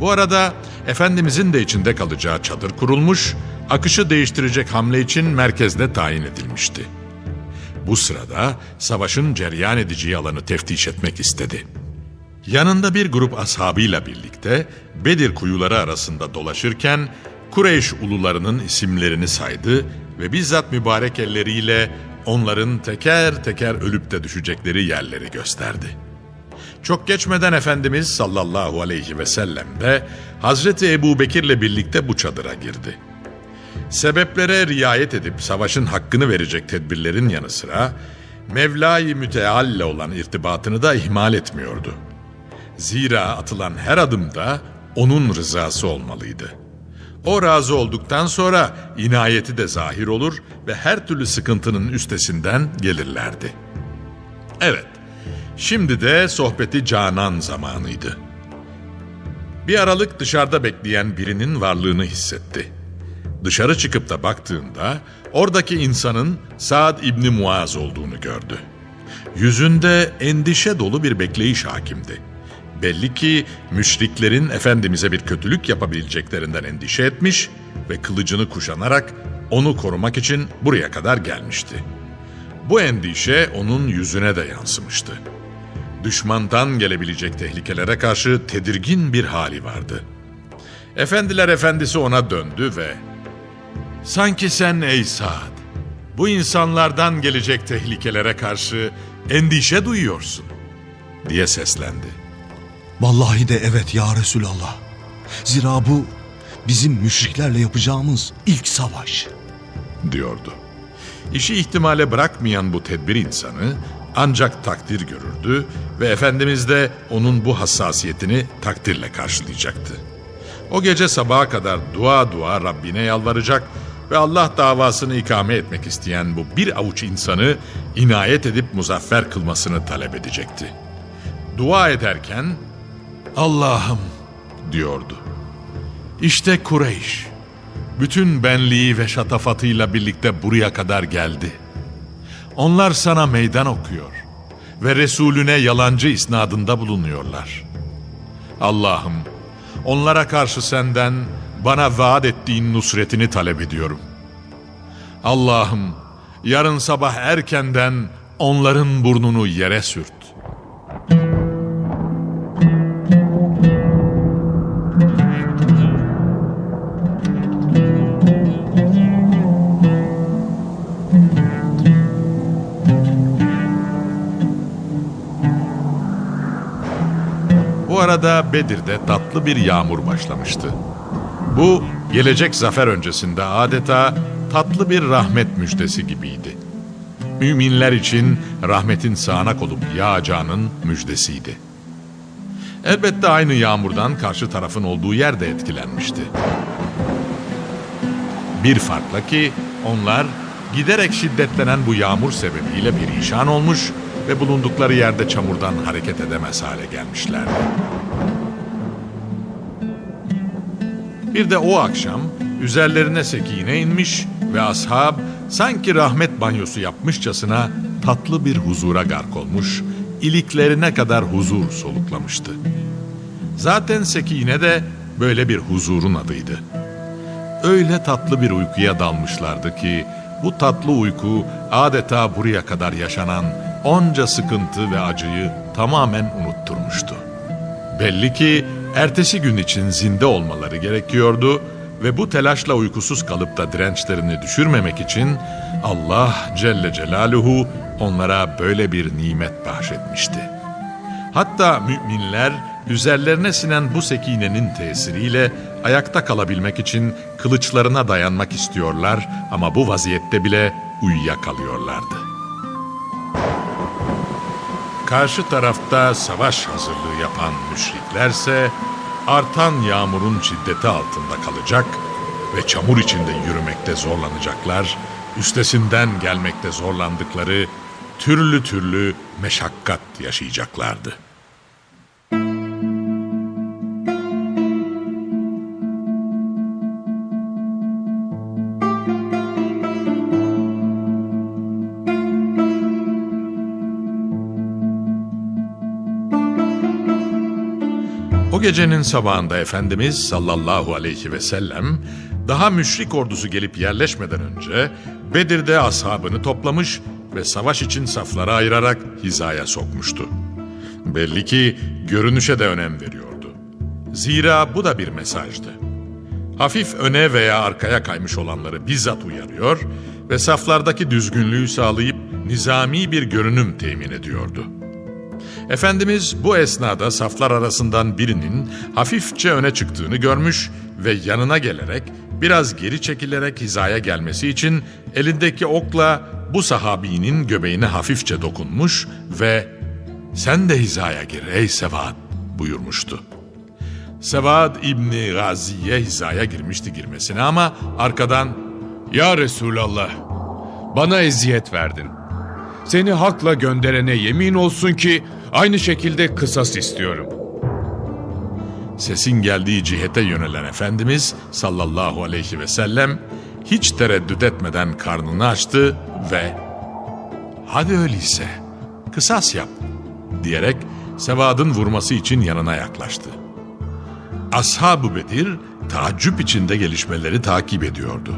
Bu arada Efendimizin de içinde kalacağı çadır kurulmuş, akışı değiştirecek hamle için merkezde tayin edilmişti. Bu sırada savaşın ceryan edeceği alanı teftiş etmek istedi. Yanında bir grup ashabıyla birlikte Bedir kuyuları arasında dolaşırken Kureyş ulularının isimlerini saydı ve bizzat mübarek elleriyle onların teker teker ölüp de düşecekleri yerleri gösterdi. Çok geçmeden Efendimiz sallallahu aleyhi ve sellem de Hazreti Ebu Bekir'le birlikte bu çadıra girdi. Sebeplere riayet edip savaşın hakkını verecek tedbirlerin yanı sıra Mevla-i Müteal'le olan irtibatını da ihmal etmiyordu. Zira atılan her adımda onun rızası olmalıydı. O razı olduktan sonra inayeti de zahir olur ve her türlü sıkıntının üstesinden gelirlerdi. Evet, şimdi de sohbeti canan zamanıydı. Bir aralık dışarıda bekleyen birinin varlığını hissetti. Dışarı çıkıp da baktığında oradaki insanın Saad İbni Muaz olduğunu gördü. Yüzünde endişe dolu bir bekleyiş hakimdi. Belli ki müşriklerin Efendimiz'e bir kötülük yapabileceklerinden endişe etmiş ve kılıcını kuşanarak onu korumak için buraya kadar gelmişti. Bu endişe onun yüzüne de yansımıştı. Düşmandan gelebilecek tehlikelere karşı tedirgin bir hali vardı. Efendiler efendisi ona döndü ve ''Sanki sen ey Saad, bu insanlardan gelecek tehlikelere karşı endişe duyuyorsun.'' diye seslendi. Vallahi de evet ya Resulallah. Zira bu bizim müşriklerle yapacağımız ilk savaş. diyordu. İşi ihtimale bırakmayan bu tedbir insanı ancak takdir görürdü ve Efendimiz de onun bu hassasiyetini takdirle karşılayacaktı. O gece sabaha kadar dua dua Rabbine yalvaracak ve Allah davasını ikame etmek isteyen bu bir avuç insanı inayet edip muzaffer kılmasını talep edecekti. Dua ederken Allah'ım diyordu. İşte Kureyş. Bütün benliği ve şatafatıyla birlikte buraya kadar geldi. Onlar sana meydan okuyor ve Resulüne yalancı isnadında bulunuyorlar. Allah'ım onlara karşı senden bana vaat ettiğin nusretini talep ediyorum. Allah'ım yarın sabah erkenden onların burnunu yere sürt. Arada Bedir'de tatlı bir yağmur başlamıştı. Bu gelecek zafer öncesinde adeta tatlı bir rahmet müjdesi gibiydi. Müminler için rahmetin sağanak olup yağacağının müjdesiydi. Elbette aynı yağmurdan karşı tarafın olduğu yer de etkilenmişti. Bir farkla ki onlar giderek şiddetlenen bu yağmur sebebiyle bir işan olmuş ve bulundukları yerde çamurdan hareket edemez hale gelmişlerdi. Bir de o akşam üzerlerine sekine inmiş ve ashab sanki rahmet banyosu yapmışçasına tatlı bir huzura gark olmuş, iliklerine kadar huzur soluklamıştı. Zaten sekine de böyle bir huzurun adıydı. Öyle tatlı bir uykuya dalmışlardı ki bu tatlı uyku adeta buraya kadar yaşanan onca sıkıntı ve acıyı tamamen unutturmuştu. Belli ki ertesi gün için zinde olmaları gerekiyordu ve bu telaşla uykusuz kalıp da dirençlerini düşürmemek için Allah Celle Celaluhu onlara böyle bir nimet bahşetmişti. Hatta müminler üzerlerine sinen bu sekinenin tesiriyle ayakta kalabilmek için kılıçlarına dayanmak istiyorlar ama bu vaziyette bile uyuyakalıyorlardı. Karşı tarafta savaş hazırlığı yapan müşriklerse artan yağmurun şiddeti altında kalacak ve çamur içinde yürümekte zorlanacaklar, üstesinden gelmekte zorlandıkları türlü türlü meşakkat yaşayacaklardı. Gecenin sabahında Efendimiz sallallahu aleyhi ve sellem daha müşrik ordusu gelip yerleşmeden önce Bedir'de ashabını toplamış ve savaş için saflara ayırarak hizaya sokmuştu. Belli ki görünüşe de önem veriyordu. Zira bu da bir mesajdı. Hafif öne veya arkaya kaymış olanları bizzat uyarıyor ve saflardaki düzgünlüğü sağlayıp nizami bir görünüm temin ediyordu. Efendimiz bu esnada saflar arasından birinin hafifçe öne çıktığını görmüş ve yanına gelerek biraz geri çekilerek hizaya gelmesi için elindeki okla bu sahabinin göbeğine hafifçe dokunmuş ve ''Sen de hizaya gir ey Sevad'' buyurmuştu. Sevad İbni Gazi'ye hizaya girmişti girmesine ama arkadan Ya Resulallah, bana eziyet verdin. Seni hakla gönderene yemin olsun ki aynı şekilde kısas istiyorum. Sesin geldiği cihete yönelen Efendimiz sallallahu aleyhi ve sellem hiç tereddüt etmeden karnını açtı ve ''Hadi öyleyse kısas yap'' diyerek Sevad'ın vurması için yanına yaklaştı. Ashab-ı Bedir taaccüp içinde gelişmeleri takip ediyordu.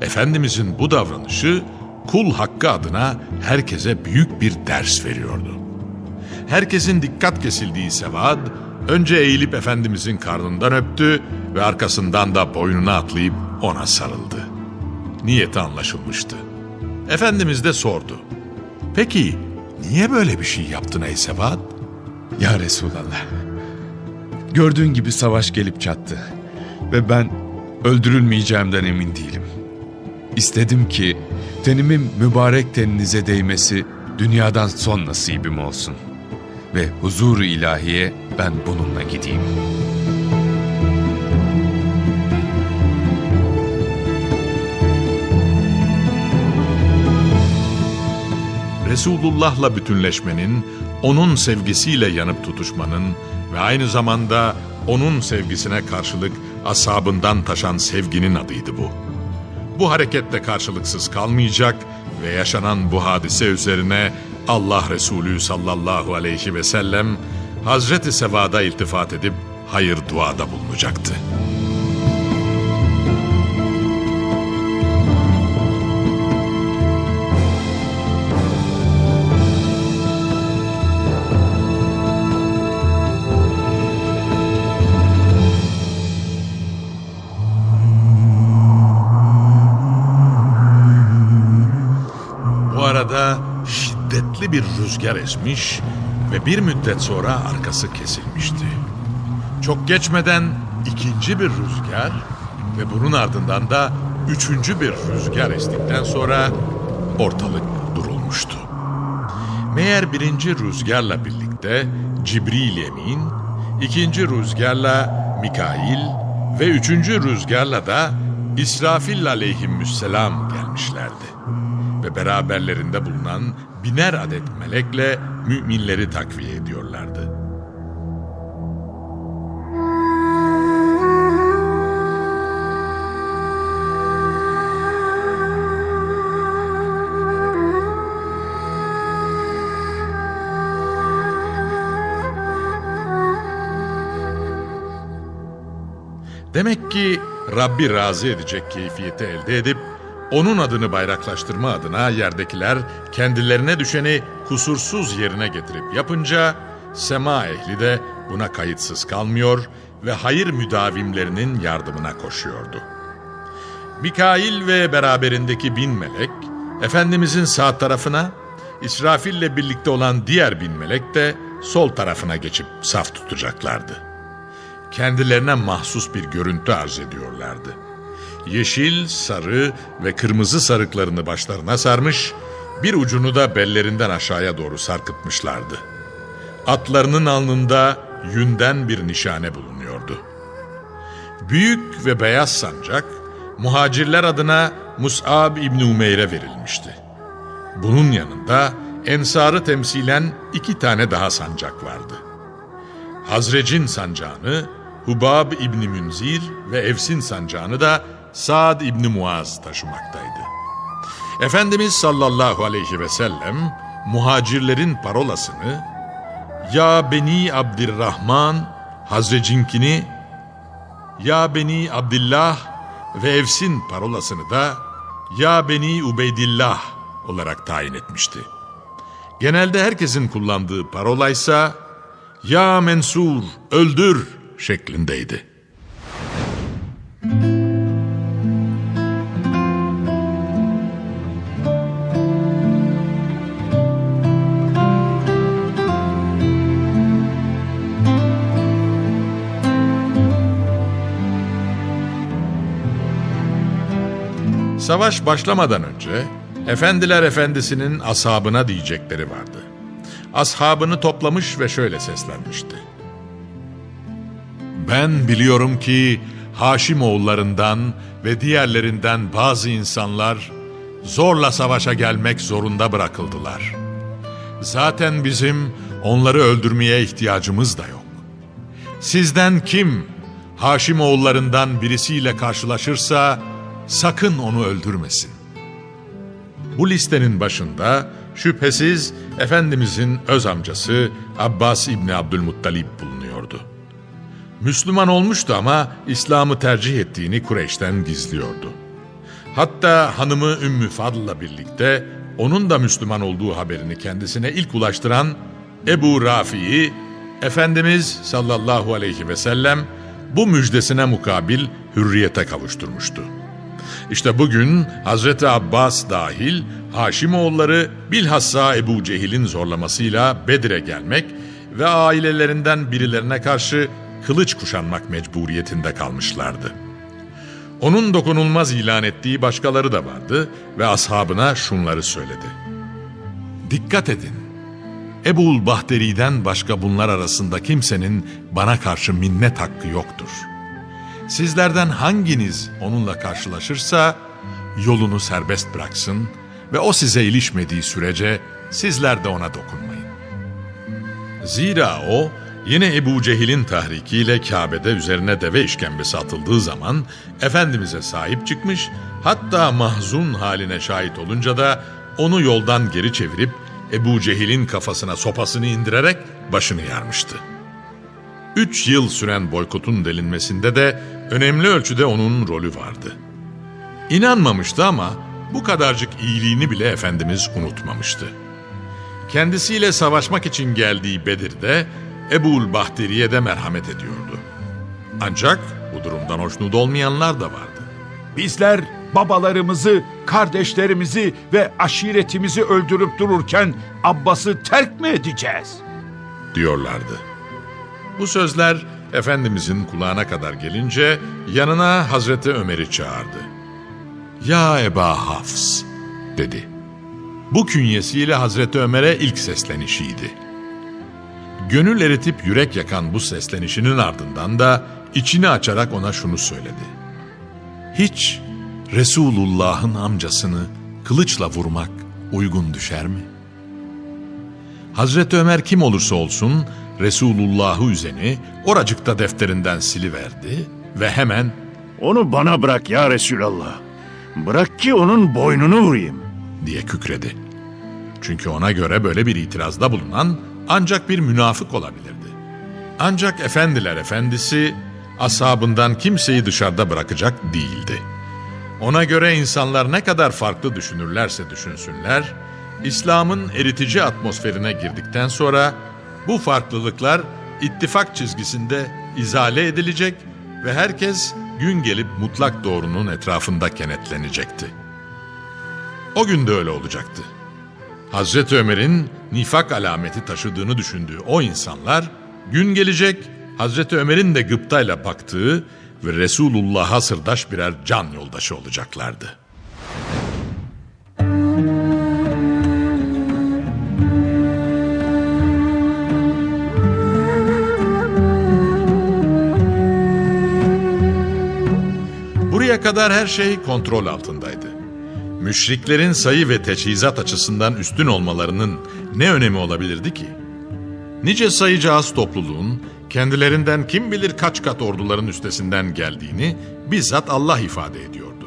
Efendimizin bu davranışı kul hakkı adına herkese büyük bir ders veriyordu. Herkesin dikkat kesildiği Sevad, önce eğilip Efendimizin karnından öptü ve arkasından da boynuna atlayıp ona sarıldı. Niyeti anlaşılmıştı. Efendimiz de sordu. Peki niye böyle bir şey yaptın ey Sevad? Ya Resulallah, gördüğün gibi savaş gelip çattı ve ben öldürülmeyeceğimden emin değilim. İstedim ki tenimin mübarek teninize değmesi dünyadan son nasibim olsun ve huzuru ilahiye ben bununla gideyim. Resulullah'la bütünleşmenin, onun sevgisiyle yanıp tutuşmanın ve aynı zamanda onun sevgisine karşılık asabından taşan sevginin adıydı bu. Bu harekette karşılıksız kalmayacak ve yaşanan bu hadise üzerine Allah Resulü sallallahu aleyhi ve sellem Hazreti Sevad'a iltifat edip hayır duada bulunacaktı. Şiddetli bir rüzgar esmiş ve bir müddet sonra arkası kesilmişti. Çok geçmeden ikinci bir rüzgar ve bunun ardından da üçüncü bir rüzgar estikten sonra ortalık durulmuştu. Meğer birinci rüzgarla birlikte Cibril Emin, ikinci rüzgarla Mikail ve üçüncü rüzgarla da İsrafil aleyhisselam gelmişlerdi ve beraberlerinde bulunan biner adet melekle müminleri takviye ediyorlardı. Demek ki Rabbi razı edecek keyfiyeti elde edip onun adını bayraklaştırma adına yerdekiler kendilerine düşeni kusursuz yerine getirip yapınca sema ehli de buna kayıtsız kalmıyor ve hayır müdavimlerinin yardımına koşuyordu. Mikail ve beraberindeki bin melek Efendimizin sağ tarafına, İsrafil'le birlikte olan diğer bin melek de sol tarafına geçip saf tutacaklardı. Kendilerine mahsus bir görüntü arz ediyorlardı yeşil, sarı ve kırmızı sarıklarını başlarına sarmış, bir ucunu da bellerinden aşağıya doğru sarkıtmışlardı. Atlarının alnında yünden bir nişane bulunuyordu. Büyük ve beyaz sancak, muhacirler adına Mus'ab İbni Umeyr'e verilmişti. Bunun yanında Ensar'ı temsilen iki tane daha sancak vardı. Hazrec'in sancağını Hubab İbni Münzir ve Evs'in sancağını da Sa'd İbni Muaz taşımaktaydı. Efendimiz sallallahu aleyhi ve sellem muhacirlerin parolasını Ya Beni Abdirrahman Hazrecinkini Ya Beni Abdillah ve Evs'in parolasını da Ya Beni Ubeydillah olarak tayin etmişti. Genelde herkesin kullandığı parolaysa Ya Mensur öldür şeklindeydi. Savaş başlamadan önce Efendiler Efendisi'nin ashabına diyecekleri vardı. Ashabını toplamış ve şöyle seslenmişti. Ben biliyorum ki Haşim oğullarından ve diğerlerinden bazı insanlar zorla savaşa gelmek zorunda bırakıldılar. Zaten bizim onları öldürmeye ihtiyacımız da yok. Sizden kim Haşim oğullarından birisiyle karşılaşırsa sakın onu öldürmesin. Bu listenin başında şüphesiz Efendimizin öz amcası Abbas İbni Abdülmuttalib bulunuyordu. Müslüman olmuştu ama İslam'ı tercih ettiğini Kureyş'ten gizliyordu. Hatta hanımı Ümmü Fadl'la birlikte onun da Müslüman olduğu haberini kendisine ilk ulaştıran Ebu Rafi'yi Efendimiz sallallahu aleyhi ve sellem bu müjdesine mukabil hürriyete kavuşturmuştu. İşte bugün Hazreti Abbas dahil Haşimoğulları bilhassa Ebu Cehil'in zorlamasıyla Bedir'e gelmek ve ailelerinden birilerine karşı kılıç kuşanmak mecburiyetinde kalmışlardı. Onun dokunulmaz ilan ettiği başkaları da vardı ve ashabına şunları söyledi. Dikkat edin. Ebul Bahteri'den başka bunlar arasında kimsenin bana karşı minnet hakkı yoktur. Sizlerden hanginiz onunla karşılaşırsa yolunu serbest bıraksın ve o size ilişmediği sürece sizler de ona dokunmayın. Zira o yine Ebu Cehil'in tahrikiyle Kabe'de üzerine deve işkembesi atıldığı zaman Efendimiz'e sahip çıkmış hatta mahzun haline şahit olunca da onu yoldan geri çevirip Ebu Cehil'in kafasına sopasını indirerek başını yarmıştı. Üç yıl süren boykotun delinmesinde de önemli ölçüde onun rolü vardı. İnanmamıştı ama bu kadarcık iyiliğini bile Efendimiz unutmamıştı. Kendisiyle savaşmak için geldiği Bedir'de Ebul Bahteri'ye de merhamet ediyordu. Ancak bu durumdan hoşnut olmayanlar da vardı. Bizler babalarımızı, kardeşlerimizi ve aşiretimizi öldürüp dururken Abbas'ı terk mi edeceğiz? diyorlardı. Bu sözler Efendimizin kulağına kadar gelince yanına Hazreti Ömer'i çağırdı. Ya Eba Hafs dedi. Bu künyesiyle Hazreti Ömer'e ilk seslenişiydi. Gönül eritip yürek yakan bu seslenişinin ardından da içini açarak ona şunu söyledi. Hiç Resulullah'ın amcasını kılıçla vurmak uygun düşer mi? Hazreti Ömer kim olursa olsun Resulullah'ı üzeni oracıkta defterinden siliverdi ve hemen Onu bana bırak ya Resulallah. Bırak ki onun boynunu vurayım. diye kükredi. Çünkü ona göre böyle bir itirazda bulunan ancak bir münafık olabilirdi. Ancak efendiler efendisi ashabından kimseyi dışarıda bırakacak değildi. Ona göre insanlar ne kadar farklı düşünürlerse düşünsünler, İslam'ın eritici atmosferine girdikten sonra bu farklılıklar ittifak çizgisinde izale edilecek ve herkes gün gelip mutlak doğrunun etrafında kenetlenecekti. O gün de öyle olacaktı. Hazreti Ömer'in nifak alameti taşıdığını düşündüğü o insanlar gün gelecek Hazreti Ömer'in de gıptayla baktığı ve Resulullah'a sırdaş birer can yoldaşı olacaklardı. Buraya kadar her şey kontrol altındaydı. Müşriklerin sayı ve teçhizat açısından üstün olmalarının ne önemi olabilirdi ki? Nice sayıcı az topluluğun kendilerinden kim bilir kaç kat orduların üstesinden geldiğini bizzat Allah ifade ediyordu.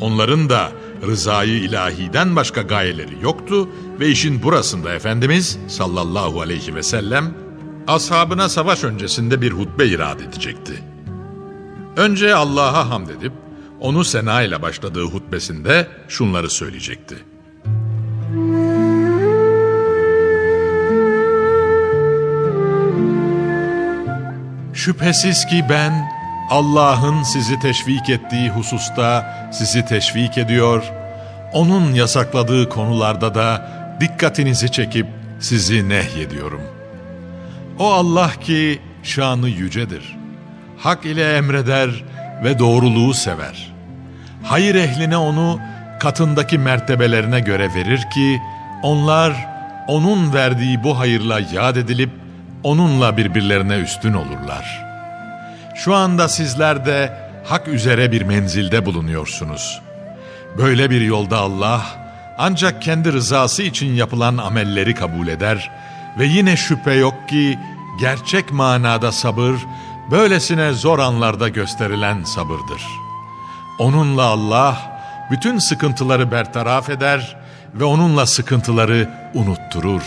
Onların da rızayı ilahiden başka gayeleri yoktu ve işin burasında Efendimiz sallallahu aleyhi ve sellem ashabına savaş öncesinde bir hutbe irad edecekti. Önce Allah'a hamd edip onu sena ile başladığı hutbesinde şunları söyleyecekti. Şüphesiz ki ben Allah'ın sizi teşvik ettiği hususta sizi teşvik ediyor, onun yasakladığı konularda da dikkatinizi çekip sizi nehyediyorum. O Allah ki şanı yücedir. Hak ile emreder ve doğruluğu sever. Hayır ehline onu katındaki mertebelerine göre verir ki onlar onun verdiği bu hayırla yad edilip onunla birbirlerine üstün olurlar. Şu anda sizler de hak üzere bir menzilde bulunuyorsunuz. Böyle bir yolda Allah ancak kendi rızası için yapılan amelleri kabul eder ve yine şüphe yok ki gerçek manada sabır böylesine zor anlarda gösterilen sabırdır. Onunla Allah bütün sıkıntıları bertaraf eder ve onunla sıkıntıları unutturur.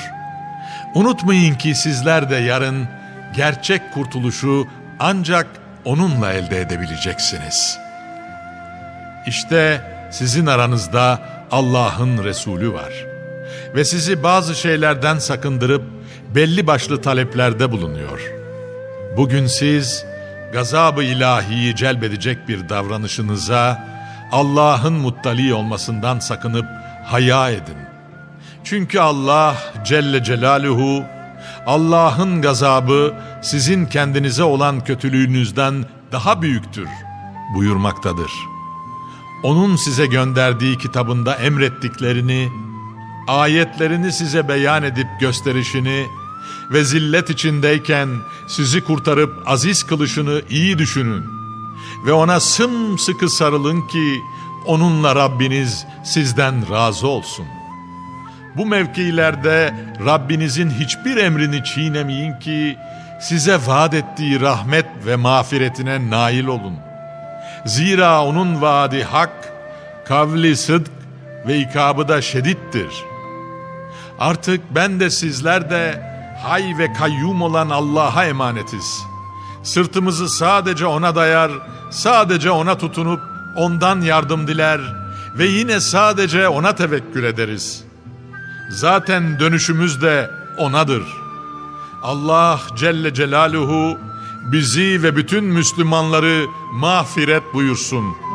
Unutmayın ki sizler de yarın gerçek kurtuluşu ancak onunla elde edebileceksiniz. İşte sizin aranızda Allah'ın Resulü var. Ve sizi bazı şeylerden sakındırıp belli başlı taleplerde bulunuyor. Bugün siz gazabı ilahiyi celbedecek bir davranışınıza Allah'ın muttali olmasından sakınıp haya edin. Çünkü Allah Celle Celaluhu Allah'ın gazabı sizin kendinize olan kötülüğünüzden daha büyüktür buyurmaktadır. Onun size gönderdiği kitabında emrettiklerini, ayetlerini size beyan edip gösterişini ve zillet içindeyken sizi kurtarıp aziz kılışını iyi düşünün. Ve ona sımsıkı sarılın ki onunla Rabbiniz sizden razı olsun. Bu mevkilerde Rabbinizin hiçbir emrini çiğnemeyin ki size vaat ettiği rahmet ve mağfiretine nail olun. Zira onun vaadi hak, kavli sıdk ve ikabı da şedittir. Artık ben de sizler de hay ve kayyum olan Allah'a emanetiz. Sırtımızı sadece ona dayar, sadece ona tutunup ondan yardım diler ve yine sadece ona tevekkül ederiz. Zaten dönüşümüz de onadır. Allah Celle Celaluhu bizi ve bütün Müslümanları mağfiret buyursun.''